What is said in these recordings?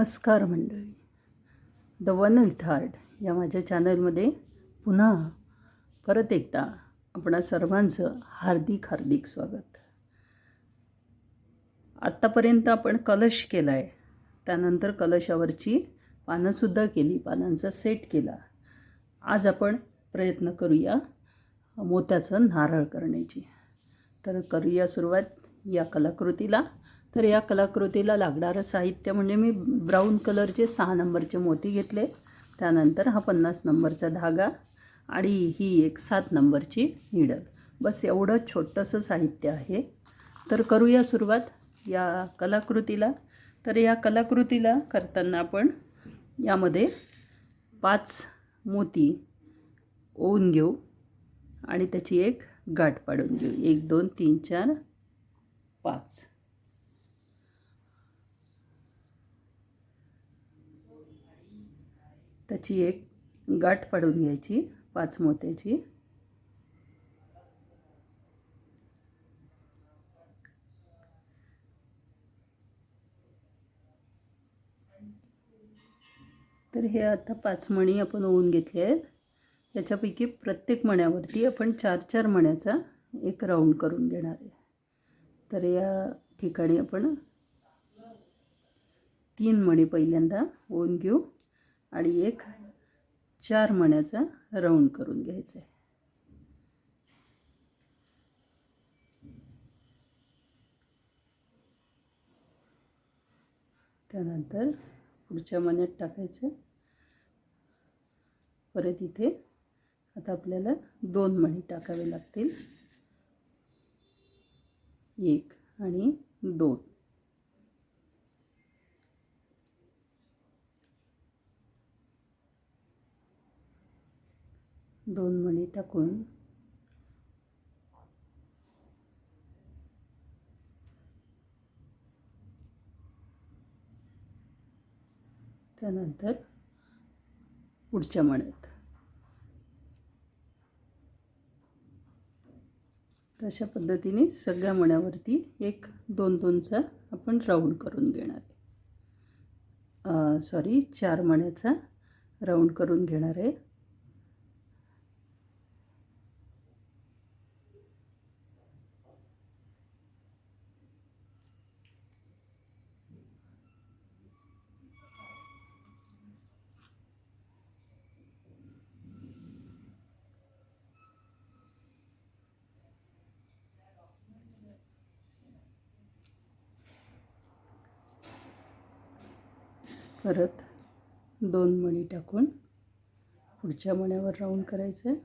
नमस्कार मंडळी. The one with heart या माझ्या चॅनलमध्ये पुन्हा परत एकदा आपणा सर्वांचं हार्दिक हार्दिक स्वागत. आत्तापर्यंत आपण कलश केला आहे त्यानंतर कलशावरची पानंसुद्धा केली पानांचा सेट केला. आज आपण प्रयत्न करूया मोत्याचं नारळ करण्याची. तर करूया सुरुवात या कलाकृतीला. तर या कलाकृतीला लागणारं साहित्य म्हणजे मी ब्राऊन कलरचे सहा नंबरचे मोती घेतले. त्यानंतर हा पन्नास नंबरचा धागा आणि ही एक सात नंबरची निडल. बस एवढं छोटंसं साहित्य आहे. तर करूया सुरुवात या कलाकृतीला. तर या कलाकृतीला करताना आपण यामध्ये पाच मोती ओवून घेऊ आणि त्याची एक गाठ पाडून घेऊ. एक दोन तीन चार पाच. त्याची एक गाठ पाडून घ्यायची पाच मोत्याची. तर हे आता पाच मणी आपण ओवून घेतले आहेत. याच्यापैकी प्रत्येक मण्यावरती आपण चार चार मण्याचा एक राऊंड करून घेणार आहे. तर या ठिकाणी आपण तीन मणी पहिल्यांदा ओवून घेऊ. आणि एक चार मण्याचा राऊंड करून घ्यायचा आहे. त्यानंतर पुढच्या मण्यात टाकायचं. परत इथे आता आपल्याला दोन मणी टाकावे लागतील. एक आणि दोन. दोन मणी टाकून. त्यानंतर पुढच्या मण्यात. तशा पद्धतीने सगळ्या मण्यावरती एक दोन दोनचा आपण राऊंड करून घेणार. आहे सॉरी चार मण्याचा राऊंड करून घेणार आहे. परत दोन मणी टाकून पुढच्या मण्यावर राऊंड करायचं. आहे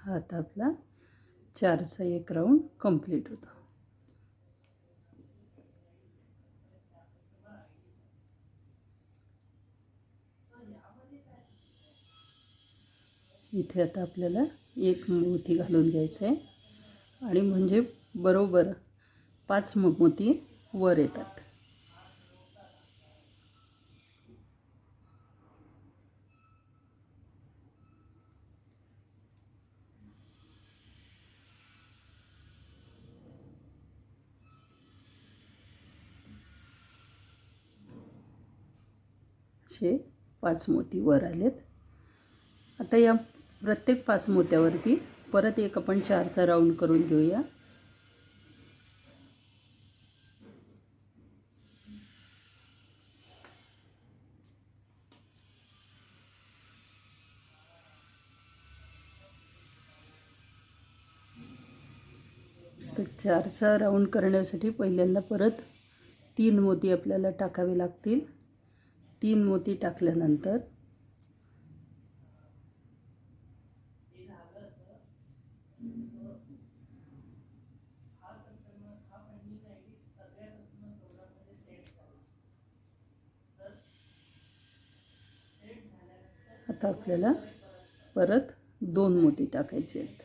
हा आता आपला चारचा एक राऊंड कंप्लीट होतो. इथे आता आपल्याला एक मोती घालून घ्यायचं आहे आणि म्हणजे बरोबर पाच मोती वर येतात. असे पाच मोती वर आलेत. आता या प्रत्येक पाच मोत्यावरती परत एक आपण चारचा राऊंड करून घेऊया. तर चारचा राऊंड करण्यासाठी पहिल्यांदा परत तीन मोती आपल्याला टाकावे लागतील. तीन मोती टाकल्यानंतर आता आपल्याला परत दोन मोती टाकायचे आहेत.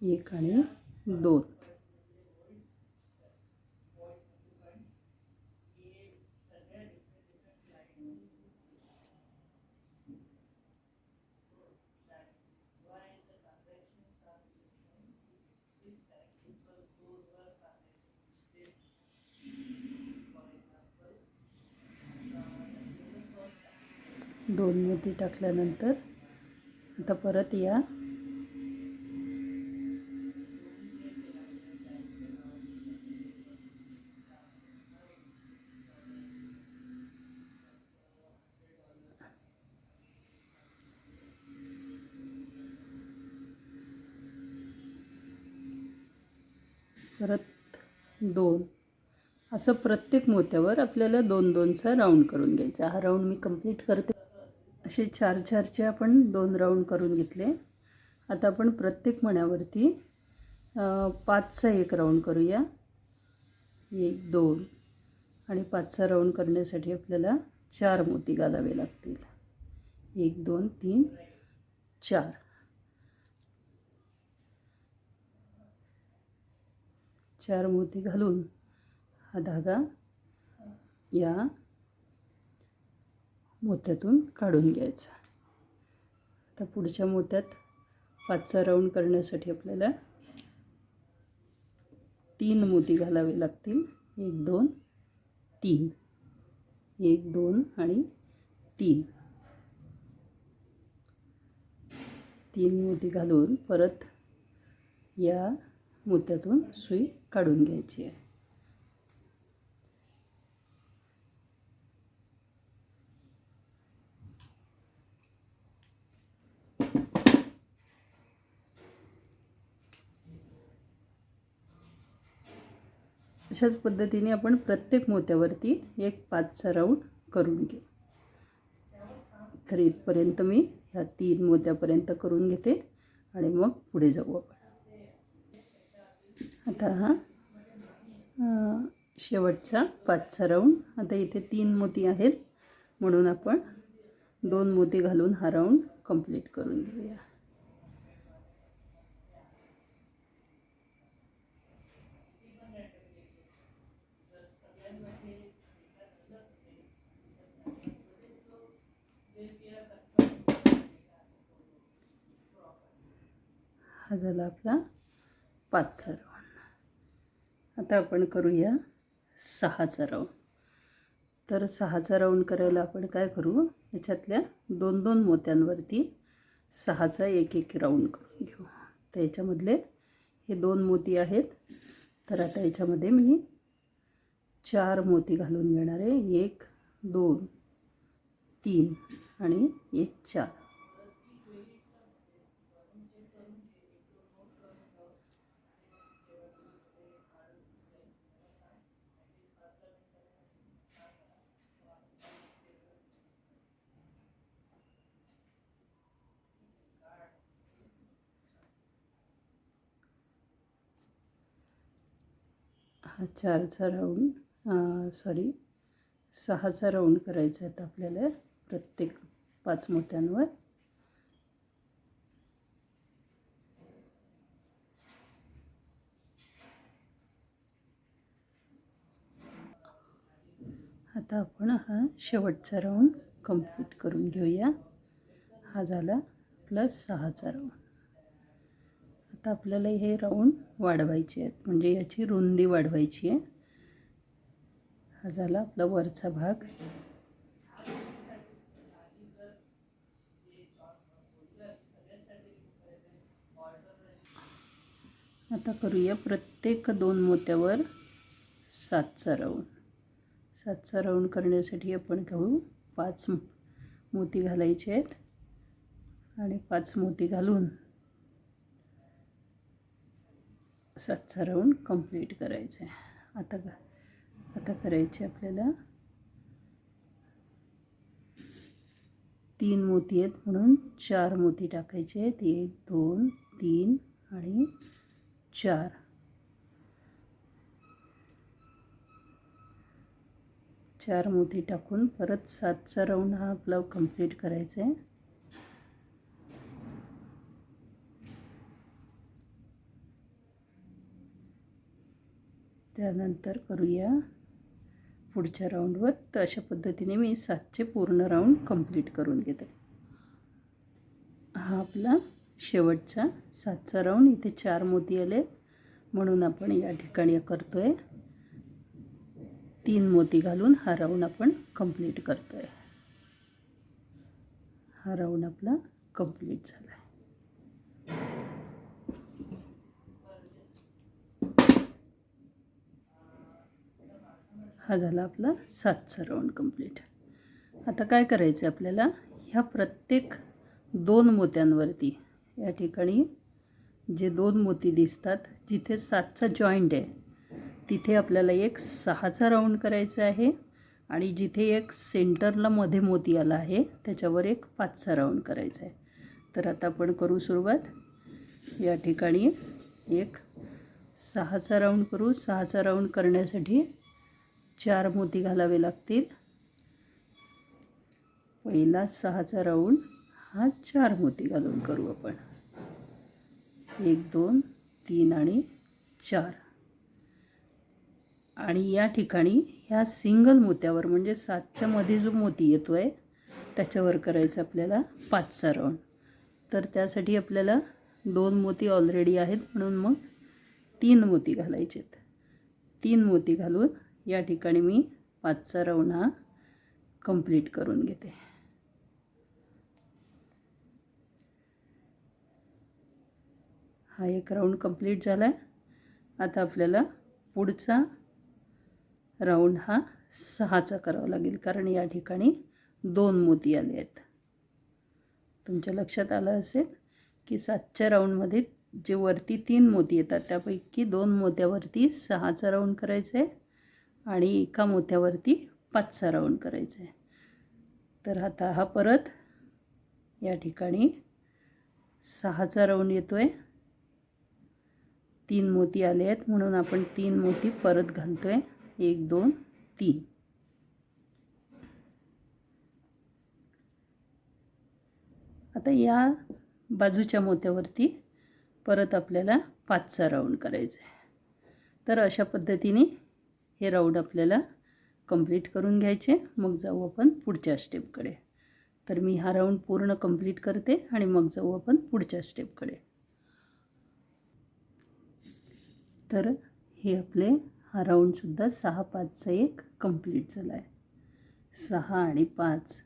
एक आणि दोन. दोन मोती टाकल्यानंतर आता परत या. परत दोन. असं प्रत्येक मोत्यावर आपल्याला दोन दोनचा राऊंड करून घ्यायचा. हा राऊंड मी कंप्लीट करते. असे चार चारचे आपण दोन राऊंड करून घेतले. आता आपण प्रत्येक मण्यावरती पाचचा एक राऊंड करूया. एक दोन. आणि पाचचा राऊंड करण्यासाठी आपल्याला चार मोती घालावे लागतील. एक दोन तीन चार. चार मोती घालून हा धागा या मोत्यातून काढून घ्यायचा. आता पुढच्या मोत्यात पाचचा राऊंड करण्यासाठी आपल्याला तीन मोती घालावे लागतील. एक दोन तीन. एक दोन आणि तीन. तीन मोती घालून परत या मोत्यातून सुई काढून घ्यायची आहे. अशाच पद्धतीने आपण प्रत्येक मोत्यावरती एक पाचचा राऊंड करून घेऊ. तर इथपर्यंत मी ह्या तीन मोत्यापर्यंत करून घेते आणि मग पुढे जाऊ आपण. आता हा शेवटचा पाचचा राऊंड. आता इथे तीन मोती आहेत. म्हणून आपण दोन मोती घालून हा राऊंड कंप्लीट करून घेऊया. हा झाला आपला पाचचा राऊंड आता आपण करूया सहाचा राऊंड तर सहाचा राऊंड करायला आपण काय करू? याच्यातल्या दोन दोन मोत्यांवरती सहाचा एक एक राऊंड करून घेऊ. तर याच्यामधले हे दोन मोती आहेत. तर आता याच्यामध्ये मी चार मोती घालून घेणार आहे. एक दोन तीन आणि एक चार. हा चारचा राऊंड सॉरी सहाचा राऊंड करायचा आहेत आपल्याला प्रत्येक पाच मोत्यांवर. आता आपण हा शेवटचा राऊंड कंप्लीट करून घेऊया. हा झाला प्लस सहाचा राऊंड. आता आपल्याला हे राऊंड वाढवायचे आहेत. म्हणजे याची रुंदी वाढवायची आहे. हा झाला आपला वरचा भाग. आता करूया प्रत्येक दोन मोत्यावर सातचा राऊंड. सातचा राऊंड करण्यासाठी आपण घेऊ पाच मोती घालायचे आहेत. आणि पाच मोती घालून सातचा राऊंड कंप्लीट करायचं आहे आता आता करायचे आपल्याला तीन मोती आहेत म्हणून चार मोती टाकायचे आहेत. एक दोन तीन आणि चार. चार मोती टाकून परत सातचा राऊंड हा आपला कंप्लीट करायचा आहे त्यानंतर करूया पुढच्या राऊंडवर तर अशा पद्धतीने मी सातचे पूर्ण राऊंड कंप्लीट करून घेते. हा आपला शेवटचा सातचा राऊंड इथे चार मोती आले. म्हणून आपण या ठिकाणी करतो आहे तीन मोती घालून हा राऊंड आपण कंप्लीट करतो आहे हा राऊंड आपला कंप्लीट झाला आहे हा झाला आपला सातचा राऊंड कंप्लीट आता काय करायचं आहे आपल्याला? ह्या प्रत्येक दोन मोत्यांवरती या ठिकाणी जे दोन मोती दिसतात जिथे सातचा जॉईंट आहे तिथे आपल्याला एक सहाचा राऊंड करायचा आहे आणि जिथे एक सेंटरला मध्ये मोती आला आहे त्याच्यावर एक पाचचा राऊंड करायचा आहे. तर आता आपण करू सुरुवात. या ठिकाणी एक सहाचा राऊंड करू. सहाचा राऊंड करण्यासाठी चार मोती घालावे लागतील. पहिला सहाचा राऊंड हा चार मोती घालून करू आपण. एक दोन तीन आणि चार. आणि या ठिकाणी ह्या सिंगल मोत्यावर म्हणजे सातच्या मध्ये जो मोती येतो आहे त्याच्यावर करायचं आपल्याला पाचचा राऊंड. तर त्यासाठी आपल्याला दोन मोती ऑलरेडी आहेत म्हणून मग तीन मोती घालायचे आहेत तीन मोती घालून या ठिकाणी मी पाचचा राऊंड हा कंप्लीट करून घेते. हा एक राऊंड कंप्लीट झाला आहे आता आपल्याला पुढचा राऊंड हा सहाचा करावा लागेल कारण या ठिकाणी दोन मोती आले आहेत. तुमच्या लक्षात आलं असेल की सातच्या राऊंडमध्ये जे वरती तीन मोती येतात त्यापैकी दोन मोत्यावरती सहाचा राऊंड करायचं आहे आणि एका मोत्यावरती पाचचा राऊंड करायचा आहे. तर आता हा परत या ठिकाणी सहाचा राऊंड येतो आहे तीन मोती आले आहेत म्हणून आपण तीन मोती परत घालतो आहे एक दोन तीन. आता या बाजूच्या मोत्यावरती परत आपल्याला पाचचा राऊंड करायचा आहे तर अशा पद्धतीने हे राऊंड आपल्याला कंप्लीट करून घ्यायचे. मग जाऊ आपण पुढच्या स्टेपकडे तर मी हा राऊंड पूर्ण कंप्लीट करते आणि मग जाऊ आपण पुढच्या स्टेपकडे तर हे आपले हा राऊंडसुद्धा सहा पाचचा एक कंप्लीट झाला आहे सहा आणि पाच.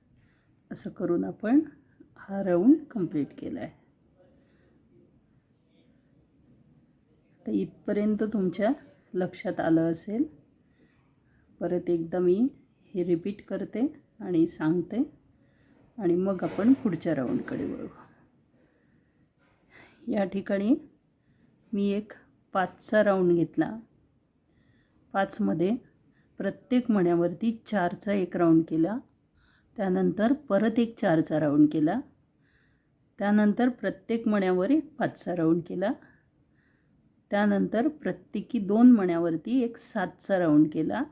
असं करून आपण हा राऊंड कंप्लीट केला आहे तर इथपर्यंत तुमच्या लक्षात आलं असेल परत एकदा मी हे रिपीट करते आणि सांगते. आणि मग आपण पुढच्या राऊंडकडे वळू. या ठिकाणी मी एक पाचचा राऊंड घेतला. पाचमध्ये प्रत्येक मण्यावरती चारचा एक राऊंड केला. त्यानंतर परत एक चारचा राऊंड केला. त्यानंतर प्रत्येक मण्यावर एक पाचचा राऊंड केला. त्यानंतर प्रत्येकी दोन मण्यावरती एक सातचा राऊंड केला.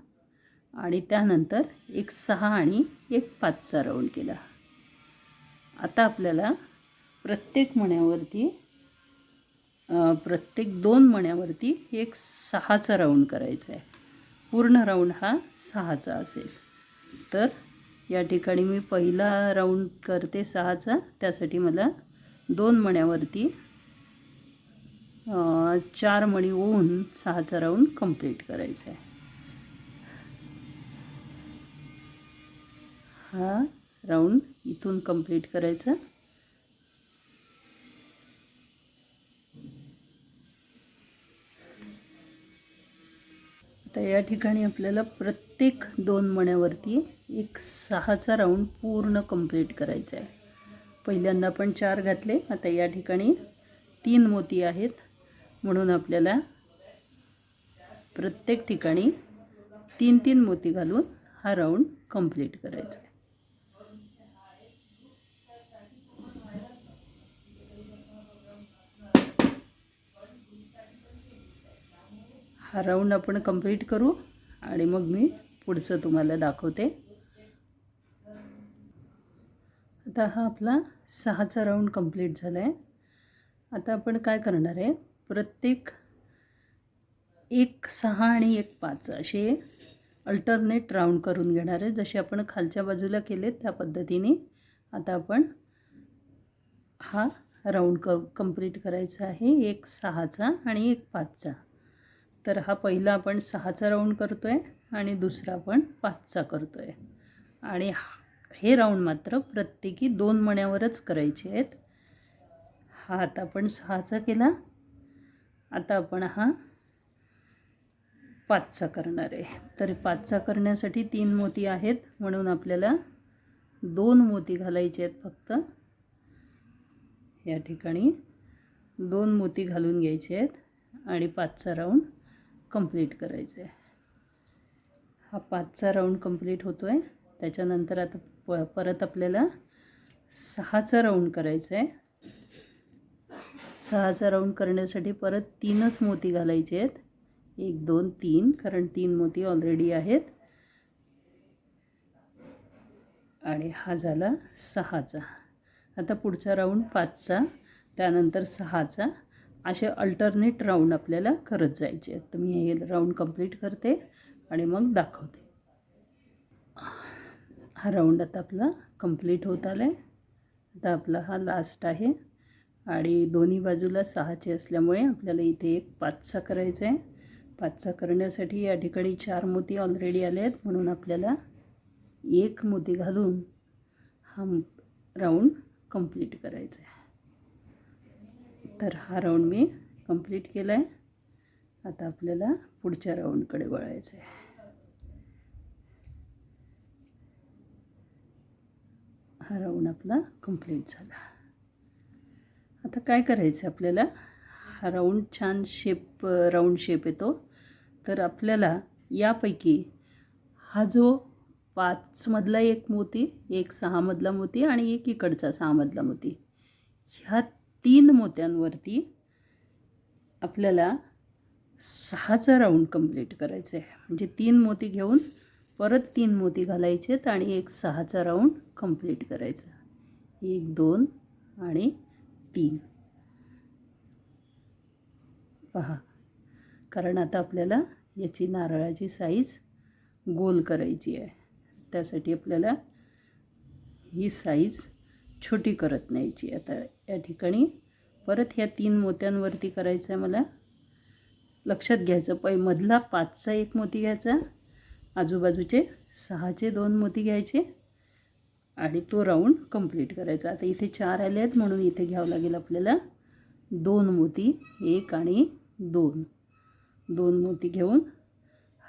आणि त्यानंतर एक सहा आणि एक पाचचा राऊंड केला. आता आपल्याला प्रत्येक मण्यावरती प्रत्येक दोन मण्यावरती एक सहाचा राऊंड करायचा आहे. पूर्ण राऊंड हा सहाचा असेल. तर या ठिकाणी मी पहिला राऊंड करते सहाचा. त्यासाठी मला दोन मण्यावरती चार मणी होऊन सहाचा राऊंड कंप्लीट करायचा आहे. हा राऊंड इथून कंप्लीट करायचा. आता या ठिकाणी आपल्याला प्रत्येक दोन मण्यावरती एक सहाचा राऊंड पूर्ण कंप्लीट करायचा आहे. पहिल्यांदा आपण चार घातले आता या ठिकाणी तीन मोती आहेत. म्हणून आपल्याला प्रत्येक ठिकाणी तीन तीन मोती घालून हा राऊंड कंप्लीट करायचा हा राऊंड आपण कंप्लीट करू आणि मग मी पुढचं तुम्हाला दाखवते. आता हा आपला सहाचा राऊंड कंप्लीट झाला आहे आता आपण काय करणार आहे? प्रत्येक एक सहा आणि एक पाच असे अल्टरनेट राऊंड करून घेणार आहे. जसे आपण खालच्या बाजूला केले त्या पद्धतीने आता आपण हा राऊंड क कंप्लीट करायचा आहे. एक सहाचा आणि एक पाचचा. तर हा पहिला आपण सहाचा राऊंड करतो आहे आणि दुसरा आपण पाचचा करतो आहे आणि हे राऊंड मात्र प्रत्येकी दोन मण्यावरच करायचे आहेत. हा आता आपण सहाचा केला. आता आपण हा पाचचा करणार आहे. तर पाचचा करण्यासाठी तीन मोती आहेत. म्हणून आपल्याला दोन मोती घालायचे आहेत फक्त. या ठिकाणी दोन मोती घालून घ्यायचे आहेत. आणि पाचचा राऊंड कंप्लीट करायचं आहे. हा पाचचा राऊंड कंप्लीट होतो आहे त्याच्यानंतर आता प परत आपल्याला सहाचा राऊंड करायचं आहे सहाचा राऊंड करण्यासाठी परत तीनच मोती घालायचे आहेत. एक दोन तीन कारण तीन मोती ऑलरेडी आहेत. आणि हा झाला सहाचा. आता पुढचा राऊंड पाचचा त्यानंतर सहाचा. असे अल्टरनेट राऊंड आपल्याला करत जायचे. आहेत तर मी हे राऊंड कंप्लीट करते आणि मग दाखवते. हा राऊंड आता आपला कंप्लीट होत आला आहे आता आपला हा लास्ट आहे. आणि दोन्ही बाजूला सहाचे असल्यामुळे आपल्याला इथे एक पाचचा करायचा आहे पाचचा करण्यासाठी या ठिकाणी चार मोती ऑलरेडी आले आहेत म्हणून आपल्याला एक मोती घालून हा राऊंड कंप्लीट करायचा आहे तर हा राऊंड मी कंप्लीट केला आहे आता आपल्याला पुढच्या राऊंडकडे वळायचं आहे हा राऊंड आपला कंप्लीट झाला. आता काय करायचं आपल्याला? हा राऊंड छान शेप राऊंड शेप येतो. तर आपल्याला यापैकी हा जो पाचमधला एक मोती एक सहामधला मोती आणि एक इकडचा सहामधला मोती ह्या तीन मोत्यांवरती आपल्याला सहाचा राऊंड कंप्लीट करायचं आहे म्हणजे तीन मोती घेऊन परत तीन मोती घालायचेत आणि एक सहाचा राऊंड कंप्लीट करायचा. एक दोन आणि तीन. पहा कारण आता आपल्याला याची नारळाची साईज गोल करायची आहे. त्यासाठी आपल्याला ही साईज छोटी करत न्यायची. आता या ठिकाणी परत ह्या तीन मोत्यांवरती करायचं आहे मला. लक्षात घ्यायचं. पै मधला पाचचा एक मोती घ्यायचा. आजूबाजूचे सहाचे दोन मोती घ्यायचे. आणि तो राऊंड कंप्लीट करायचा. आता इथे चार आले आहेत म्हणून इथे घ्यावं लागेल आपल्याला दोन मोती. एक आणि दोन. दोन मोती घेऊन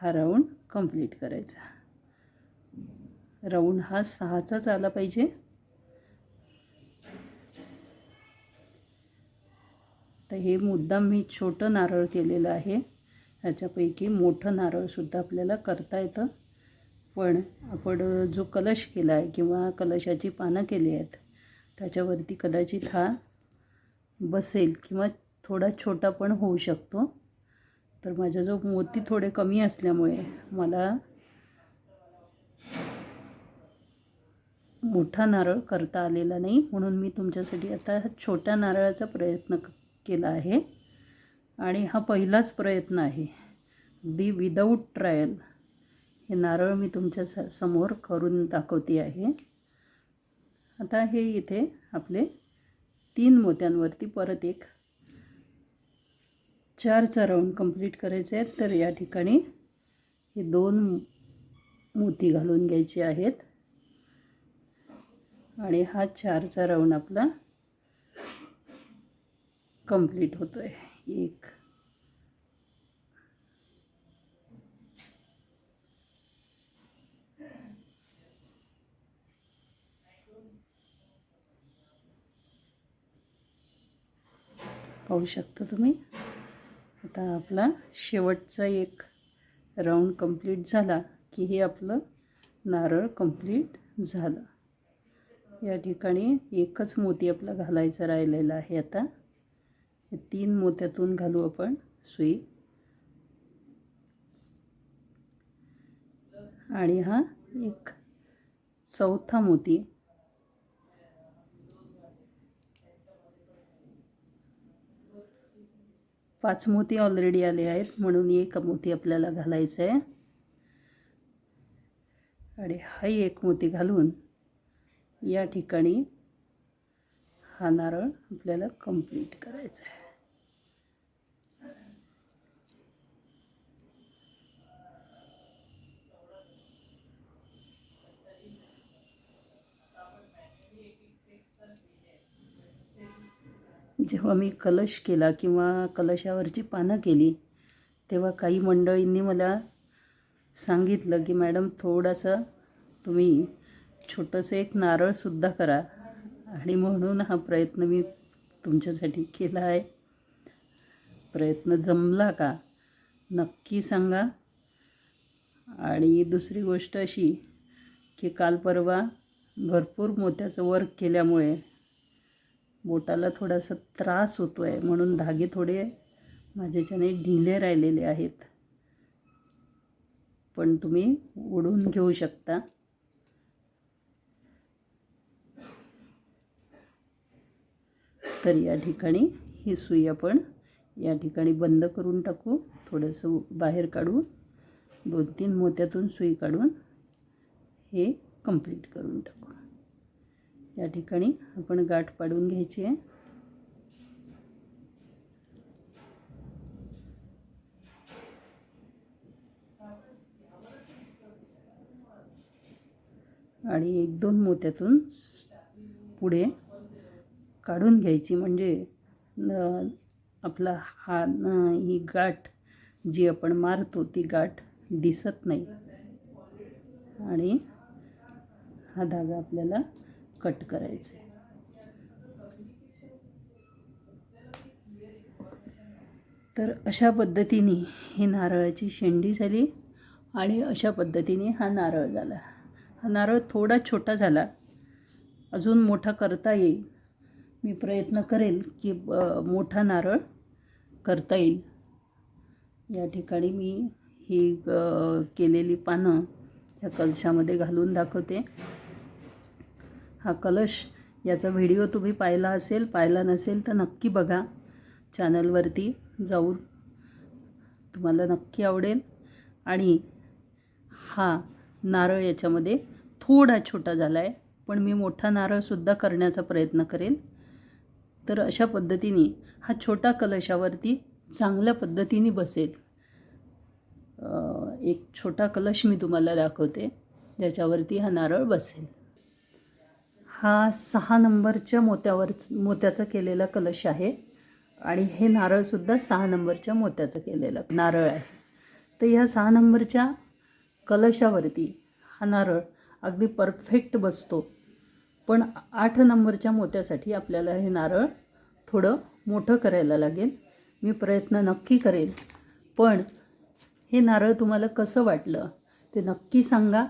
हा राऊंड कंप्लीट करायचा. राऊंड हा सहाचाच आला पाहिजे. तर हे मुद्दाम मी छोटं नारळ केलेलं आहे. ह्याच्यापैकी मोठं नारळसुद्धा आपल्याला करता येतं. पण आपण जो कलश केला आहे किंवा कलशाची पानं केली आहेत त्याच्यावरती कदाचित हा बसेल किंवा थोडा छोटा पण होऊ शकतो. तर माझा जो मोती थोडे कमी असल्यामुळे मला मोठा नारळ करता आलेला नाही. म्हणून मी तुमच्यासाठी आता हा छोट्या नारळाचा प्रयत्न केला आहे. आणि हा पहिलाच प्रयत्न आहे. दी विदाऊट ट्रायल हे नारळ मी तुमच्या स समोर करून दाखवते आहे. आता हे इथे आपले तीन मोत्यांवरती परत एक चारचा राऊंड कंप्लीट करायचे आहेत. तर या ठिकाणी हे दोन मोती घालून घ्यायचे आहेत. आणि हा चारचा राऊंड आपला कंप्लीट होतो आहे एक. पाहू शकता तुम्ही? आता आपला शेवटचा एक राऊंड कंप्लीट झाला की हे आपलं नारळ कंप्लीट झालं. या ठिकाणी एकच मोती आपला घालायचा राहिलेला आहे आता. हे तीन मोत्यातून घालू आपण सुई. आणि हा एक चौथा मोती. पाच मोती ऑलरेडी आले आहेत म्हणून एक मोती आपल्याला घालायचं आहे आणि हा एक मोती घालून या ठिकाणी हा नारळ आपल्याला कंप्लीट करायचा आहे. जेव्हा मी कलश केला किंवा कलशावरची पानं केली तेव्हा काही मंडळींनी मला सांगितलं की मॅडम थोडंसं तुम्ही छोटंसं एक नारळसुद्धा करा आणि म्हणून हा प्रयत्न मी तुमच्यासाठी केला आहे. प्रयत्न जमला का? नक्की सांगा. आणि दुसरी गोष्ट अशी की काल परवा भरपूर मोत्याचं वर्क केल्यामुळे बोटाला थोडासा त्रास होतो आहे म्हणून धागे थोडे माझ्याच्याने ढिले राहिलेले आहेत. पण तुम्ही ओढून घेऊ शकता. तर या ठिकाणी ही सुई आपण या ठिकाणी बंद करून टाकू. थोडंसं बाहेर काढू दोन तीन मोत्यातून सुई काढून हे कंप्लीट करून टाकू. या ठिकाणी आपण गाठ पाडून घ्यायची आहे. आणि एक दोन मोत्यातून पुढे काढून घ्यायची म्हणजे न आपला हा ही गाठ जी आपण मारतो ती गाठ दिसत नाही. आणि हा धागा आपल्याला कट करायचा आहे. तर अशा पद्धतीने ही नारळाची शेंडी झाली आणि अशा पद्धतीने हा नारळ झाला. हा नारळ थोडा छोटा झाला. अजून मोठा करता येईल. मी प्रयत्न करेल की मोठा नारळ करता येईल. या ठिकाणी मी ही केलेली पानं ह्या कलशामध्ये घालून दाखवते. हा कलश याचा व्हिडिओ तुम्ही पाहिला असेल पाहिला नसेल तर नक्की बघा. चॅनलवरती जाऊन तुम्हाला नक्की आवडेल. आणि हा नारळ याच्यामध्ये थोडा छोटा झाला आहे पण मी मोठा नारळसुद्धा करण्याचा प्रयत्न करेन. तर अशा पद्धतीने हा छोटा कलशावरती चांगल्या पद्धतीने बसेल. एक छोटा कलश मी तुम्हाला दाखवते ज्याच्यावरती हा नारळ बसेल. हा सहा नंबरच्या मोत्यावर मोत्याचा केलेला कलश आहे आणि हे नारळसुद्धा सहा नंबरच्या मोत्याचं केलेलं नारळ आहे. तर ह्या सहा नंबरच्या कलशावरती हा नारळ अगदी परफेक्ट बसतो. पण आठ नंबरच्या मोत्यासाठी आपल्याला हे नारळ थोडं मोठं करायला लागेल. मी प्रयत्न नक्की करेल. पण हे नारळ तुम्हाला कसं वाटलं ते नक्की सांगा.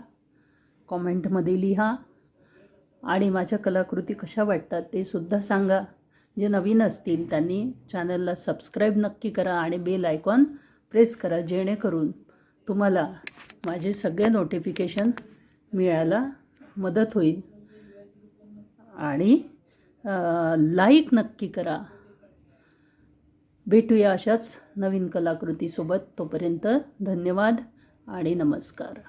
कॉमेंटमध्ये लिहा आणि माझ्या कलाकृती कशा वाटतात ते सुद्धा सांगा. जे नवीन असतील त्यांनी चॅनलला सबस्क्राईब नक्की करा आणि बेल आयकॉन प्रेस करा जेणेकरून तुम्हाला माझे सगळे नोटिफिकेशन मिळायला मदत होईल. आणि लाईक नक्की करा. भेटूया अशाच नवीन कलाकृतीसोबत तोपर्यंत धन्यवाद आणि नमस्कार.